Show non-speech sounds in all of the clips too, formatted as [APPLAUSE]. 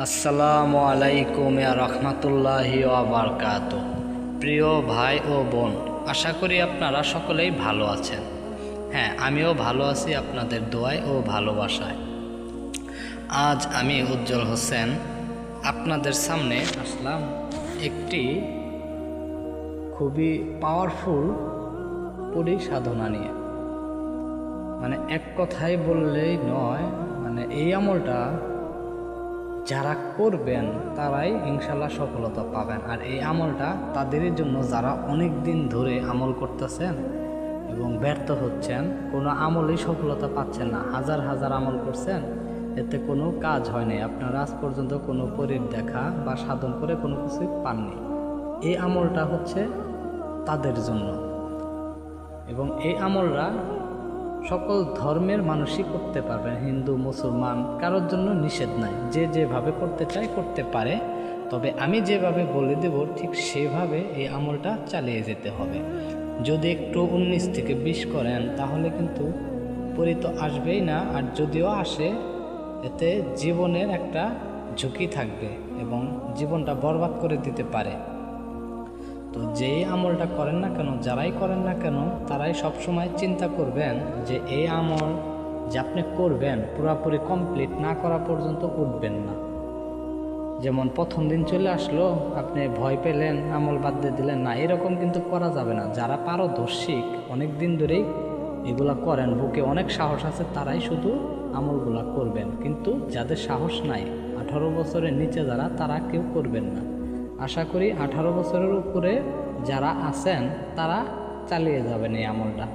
আসসালামু আলাইকুম রহমতুল্লাহি বারকাত প্রিয় ভাই ও বোন, আশা করি আপনারা সকলেই ভালো আছেন। হ্যাঁ আমিও ভালো আছি আপনাদের দোয়ায় ও ভালোবাসায়। আজ আমি উজ্জ্বল হোসেন আপনাদের সামনে আসলাম একটি খুবই পাওয়ারফুল পরিসাধনা নিয়ে। মানে এক কথায় বললেই নয় মানে এই আমলটা যারা করবেন, তারাই ইনশাল্লাহ সফলতা পাবেন। আর এই আমলটা তাদেরই জন্য যারা অনেক দিন ধরে আমল করতেছেন এবং ব্যর্থ হচ্ছেন, কোনো আমলেই সফলতা পাচ্ছেন না। হাজার হাজার আমল করছেন, এতে কোনো কাজ হয়নি আপনারা আজ পর্যন্ত কোনো পরীর দেখা বা সাধন করে কোনো কিছুই পাননি। এই আমলটা হচ্ছে তাদের জন্য। এবং এই আমলরা সকল ধর্মের মানুষই করতে পারবেন হিন্দু, মুসলমান, কারোর জন্য নিষেধ নাই। যে যেভাবে করতে চায় করতে পারে, তবে আমি যেভাবে বলে দেব, ঠিক সেভাবে এই আমলটা চালিয়ে যেতে হবে। যদি একটু উনিশ থেকে বিশ করেন, তাহলে কিন্তু পরি তো আসবেই না, আর যদিও আসে, এতে জীবনের একটা ঝুঁকি থাকবে এবং জীবনটা বরবাদ করে দিতে পারে। তো যেই আমলটা করেন না কেন, যারাই করেন না কেন, তারাই সবসময় চিন্তা করবেন যে এই আমল যে আপনি করবেন পুরাপুরি কমপ্লিট না করা পর্যন্ত উঠবেন না। যেমন প্রথম দিন চলে আসলো, আপনি ভয় পেলেন, আমল বাদ দিয়ে দিলেন, না, এরকম কিন্তু করা যাবে না। যারা পারদর্শিক, অনেক দিন ধরেই এগুলা করেন, বুকে অনেক সাহস আছে, তারাই শুধু আমলগুলা করবেন। কিন্তু যাদের সাহস নাই, আঠারো বছরের নিচে যারা, তারা কেউ করবেন না। আশা করি আঠারো বছরের উপরে যারা আছেন, তারা চালিয়ে যাবেন এই আমলটা।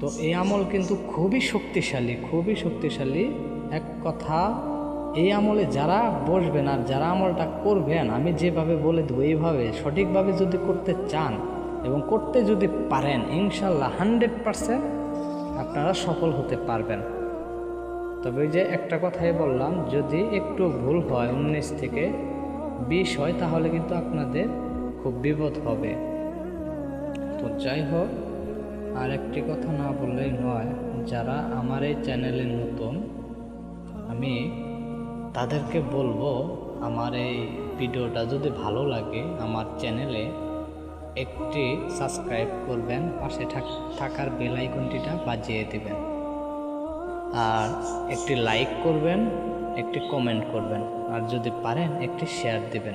তো এই আমল কিন্তু খুবই শক্তিশালী খুবই শক্তিশালী। এক কথা, এই আমলে যারা বসবেন আর যারা আমলটা করবেন, আমি যেভাবে বলে দেবো এইভাবে, সঠিকভাবে যদি করতে চান এবং করতে যদি পারেন ইনশাল্লাহ হান্ড্রেড পারসেন্ট আপনারা সফল হতে পারবেন। তবে যে একটা কথাই বললাম, যদি একটু ভুল হয় উনিশ থেকে বিষ হয়, তাহলে কিন্তু আপনাদের খুব বিপদ হবে। তো যাই হোক, আর একটি কথা না বললেই নয়, যারা আমার এই চ্যানেলে নতুন, আমি তাদেরকে বলব, আমার এই ভিডিওটা যদি ভালো লাগে, আমার চ্যানেলে একটি সাবস্ক্রাইব করবেন, পাশে থাক- থাকার বেল আইকনটিটা বাজিয়ে দেবেন। আর একটি লাইক করবেন, একটি কমেন্ট করবেন, আর যদি পারেন, একটি শেয়ার দিবেন।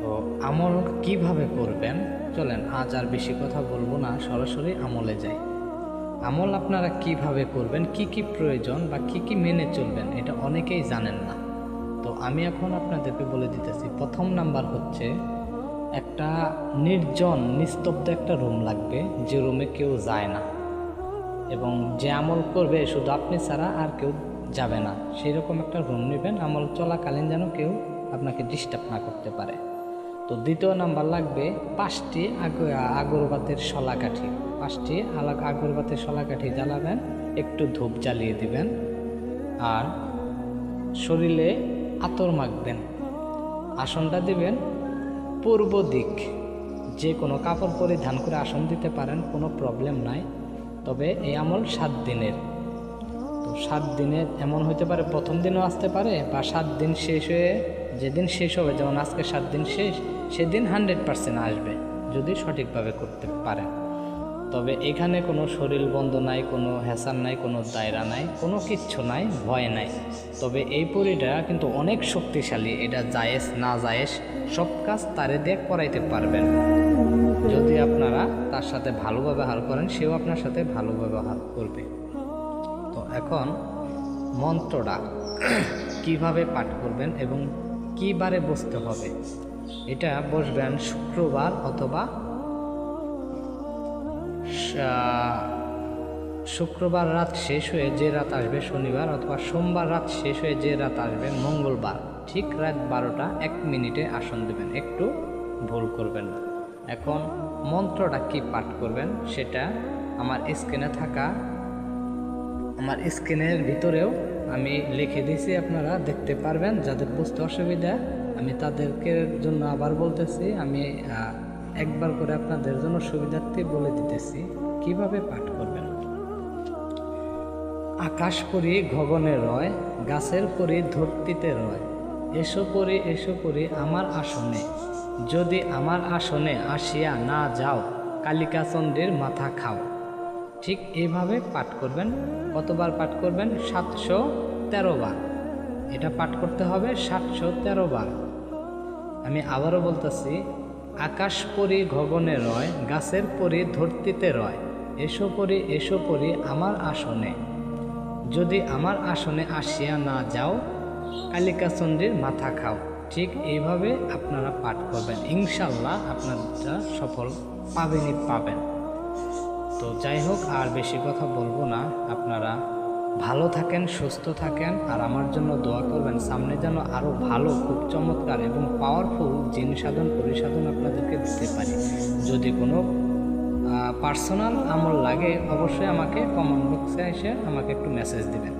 তো আমল কীভাবে করবেন? চলেন, আজ আর বেশি কথা বলব না, সরাসরি আমলে যাই। আমল আপনারা কীভাবে করবেন, কি কি প্রয়োজন বা কি কি মেনে চলবেন, এটা অনেকেই জানেন না। তো আমি এখন আপনাদেরকে বলে দিতেছি, প্রথম নাম্বার হচ্ছে, একটা নির্জন, নিস্তব্ধ একটা রুম লাগবে, যে রুমে কেউ যায় না। এবং যে আমল করবে শুধু আপনি ছাড়া আর কেউ যাবে না। সেই রকম একটা রুম নেবেন। আমল চলাকালীন যেন কেউ আপনাকে ডিস্টার্ব না করতে পারে। তো দ্বিতীয় নাম্বার লাগবে পাঁচটি আগ- আগরবাতের শলাকাঠি পাঁচটি আলাগ আগরবাতের শলাকাঠি জ্বালাবেন, একটু ধূপ জ্বালিয়ে দিবেন আর শরীরে আতর মাখবেন। আসনটা দিবেন পূর্ব দিক। যে কোনো কাপড় পরিধান করে আসন দিতে পারেন, কোনো প্রবলেম নাই। তবে এই আমল সাত দিনের। তো সাত দিনের এমন হইতে পারে প্রথম দিনও আসতে পারে বা সাত দিন শেষ হয়ে যেদিন শেষ হবে, যেমন আজকে সাত দিন শেষ, সেদিন হান্ড্রেড পার্সেন্ট আসবে, যদি সঠিকভাবে করতে পারেন। তবে এখানে কোনো শরীর বন্ধ নাই, কোনো হ্যাসার নাই, কোনো দায়রা নাই, কোনো কিচ্ছু নাই, ভয় নাই। তবে এই পরিটা কিন্তু অনেক শক্তিশালী, এটা জায়েজ না জায়েজ, সব কাজ তারে দিয়ে করাইতে পারবেন। যদি আপনারা তার সাথে ভালো ব্যবহার করেন, সেও আপনার সাথে ভালো ব্যবহার করবে। তো এখন মন্ত্রটা [CLEARS THROAT] কীভাবে পাঠ করবেন এবং কী বারে বসতে হবে, এটা বসবেন শুক্রবার অথবা শুক্রবার রাত শেষ হয়ে যে রাত আসবে শনিবার অথবা সোমবার রাত শেষ হয়ে যে রাত আসবে মঙ্গলবার, ঠিক রাত বারোটা এক মিনিটে আসন দেবেন, একটু ভুল করবেন না। এখন মন্ত্রটা কি পাঠ করবেন সেটা আমার স্ক্রিনে থাকা। আমার স্ক্রিনের ভিতরেও আমি লিখে দিয়েছি, আপনারা দেখতে পারবেন, যাদের বুঝতে অসুবিধা, আমি তাদেরকে জন্য আবার বলতেছি, আমি একবার করে আপনাদের জন্য সুবিধার্থে বলে দিতেছি, কীভাবে পাঠ করবেন? আকাশ পরি গগনে রয়, গাছের পরি, ধরতিতে রয়। এসো পরি এসো পরি আমার আসনে। যদি আমার আসনে আসিয়া না যাও, কালিকাচন্দ্রের মাথা খাও। ঠিক এইভাবে পাঠ করবেন। কতবার পাঠ করবেন? সাতশো তেরো বার। এটা পাঠ করতে হবে সাতশো তেরো বার। আমি আবারও বলতেছি, আকাশ পরি গগনে রয়, গাছের পরি ধরতিতে রয়। এসো পরি এসো পরি আমার আসনে। যদি আমার আসনে আসিয়া না যাও কালিকাচন্দ্রীর মাথা খাও। ঠিক এইভাবে আপনারা পাঠ করবেন। ইনশাল্লাহ আপনারা সফল পাবেনই পাবেন। তো যাই হোক, আর বেশি কথা বলব না। আপনারা ভালো থাকেন, সুস্থ থাকেন, আর আমার জন্য দোয়া করবেন। সামনে যেন আরও ভালো, খুব চমৎকার এবং পাওয়ারফুল জিন সাধন, পরিসাধন আপনাদেরকে দিতে পারি। যদি কোনো পার্সোনাল আমল লাগে, অবশ্যই আমাকে কমেন্ট বক্সে এসে আমাকে একটু মেসেজ দিবেন।